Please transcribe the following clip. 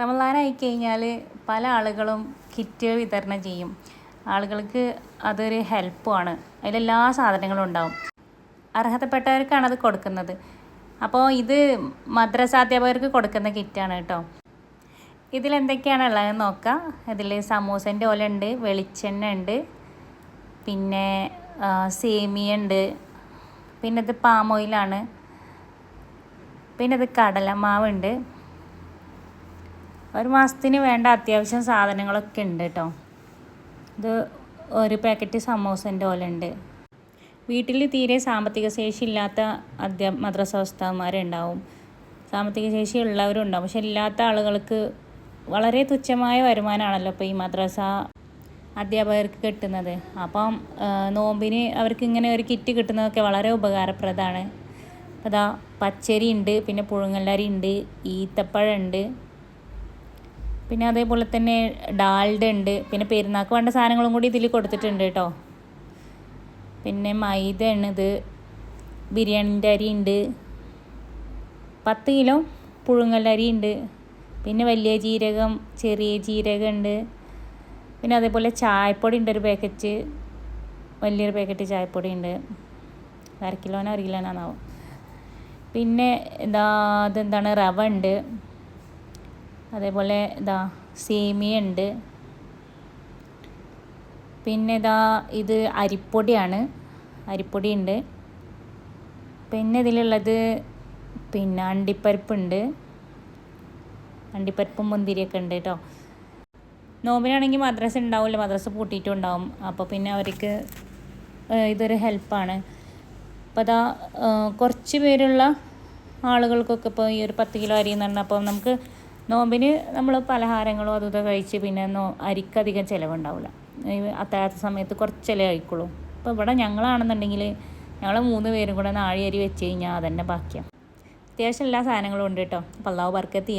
റമദാനായി കഴിഞ്ഞാൽ പല ആളുകളും കിറ്റ് വിതരണം ചെയ്യും. ആളുകൾക്ക് അതൊരു ഹെൽപ്പുമാണ് അതിലെല്ലാ സാധനങ്ങളും ഉണ്ടാവും. അർഹതപ്പെട്ടവർക്കാണ് അത് കൊടുക്കുന്നത്. അപ്പോൾ ഇത് മദ്രസാധ്യാപകർക്ക് കൊടുക്കുന്ന കിറ്റാണ് കേട്ടോ. ഇതിലെന്തൊക്കെയാണ് ഉള്ളതെന്ന് നോക്കാം. ഇതിൽ സമൂസന്റെ ഓല ഉണ്ട് വെളിച്ചെണ്ണ ഉണ്ട് പിന്നെ സേമിയ ഉണ്ട് പിന്നെ ഇത് പാം ഓയിലാണ് പിന്നെ ഇത് കടലമാവുണ്ട് ഒരു മാസത്തിന് വേണ്ട അത്യാവശ്യം സാധനങ്ങളൊക്കെ ഉണ്ട് കേട്ടോ. ഇത് ഒരു പാക്കറ്റ് സമോസന്റെ ഉണ്ട്. വീട്ടിൽ തീരെ സാമ്പത്തിക ശേഷി ഇല്ലാത്ത അധ്യാ മദ്രസ ഉസ്താദന്മാരുണ്ടാവും സാമ്പത്തിക ശേഷി ഉള്ളവരും ഉണ്ടാവും. പക്ഷെ ഇല്ലാത്ത ആളുകൾക്ക് വളരെ തുച്ഛമായ വരുമാനമാണല്ലോ ഇപ്പോൾ ഈ മദ്രസ അധ്യാപകർക്ക് കിട്ടുന്നത്. അപ്പം നോമ്പിന് അവർക്ക് ഇങ്ങനെ ഒരു കിറ്റ് കിട്ടുന്നതൊക്കെ വളരെ ഉപകാരപ്രദമാണ്. അതാ പച്ചരി ഉണ്ട് പിന്നെ പുഴുങ്ങല്ലരി ഉണ്ട് ഈത്തപ്പഴം ഉണ്ട്. പിന്നെ അതേപോലെ തന്നെ ഡാൽഡ ഉണ്ട്. പിന്നെ പെരുന്നാൾക്ക് വേണ്ട സാധനങ്ങളും കൂടി ഇതിൽ കൊടുത്തിട്ടുണ്ട് കേട്ടോ. പിന്നെ മൈദ ഇത്. ബിരിയാണിന്റെ അരി ഉണ്ട്. പത്ത് കിലോ പുഴുങ്ങലരി ഉണ്ട്. പിന്നെ വലിയ ജീരകം ചെറിയ ജീരകം ഉണ്ട്. പിന്നെ അതേപോലെ ചായപ്പൊടി ഉണ്ട് ഒരു പാക്കറ്റ്. വലിയൊരു പാക്കറ്റ് ചായപ്പൊടി ഉണ്ട്. അര കിലോനോ അര കിലോനാന്നാവും. പിന്നെ ഇതാ അതെന്താണ്? റവ ഉണ്ട്. അതേപോലെ ഇതാ സേമിയ ഉണ്ട് പിന്നെ ഇതാ ഇത് അരിപ്പൊടിയാണ്. അരിപ്പൊടി ഉണ്ട് പിന്നെ ഇതിലുള്ളത് പിന്നെ അണ്ടിപ്പരിപ്പുണ്ട്. അണ്ടിപ്പരിപ്പും മുന്തിരിയൊക്കെ ഉണ്ട് കേട്ടോ. നോമ്പിനാണെങ്കിൽ മദ്രസ ഉണ്ടാവില്ല മദ്രസ പൂട്ടിയിട്ടും ഉണ്ടാവും അപ്പോൾ പിന്നെ അവർക്ക് ഇതൊരു ഹെൽപ്പാണ്. അപ്പോൾ അതാ കുറച്ച് പേരുള്ള ആളുകൾക്കൊക്കെ ഇപ്പോൾ ഈ ഒരു പത്ത് കിലോ അരി എന്ന് പറഞ്ഞാൽ അപ്പോൾ നമുക്ക് നോമ്പിന് നമ്മൾ പലഹാരങ്ങളും അതും ഇതൊക്കെ കഴിച്ച് പിന്നെ നോ അരിക്കധികം ചിലവുണ്ടാവില്ല അത്താഴത്തെ സമയത്ത് കുറച്ചല്ലേ കഴിക്കുള്ളൂ. അപ്പോൾ ഇവിടെ ഞങ്ങളാണെന്നുണ്ടെങ്കിൽ ഞങ്ങൾ മൂന്ന് പേരും കൂടെ നാഴി അരി വെച്ച് കഴിഞ്ഞാൽ അതന്നെ ബാക്കിയാണ് അത്യാവശ്യം എല്ലാ സാധനങ്ങളും ഉണ്ട് കേട്ടോ. അപ്പോൾ അള്ളാഹു ബർക്കത്ത്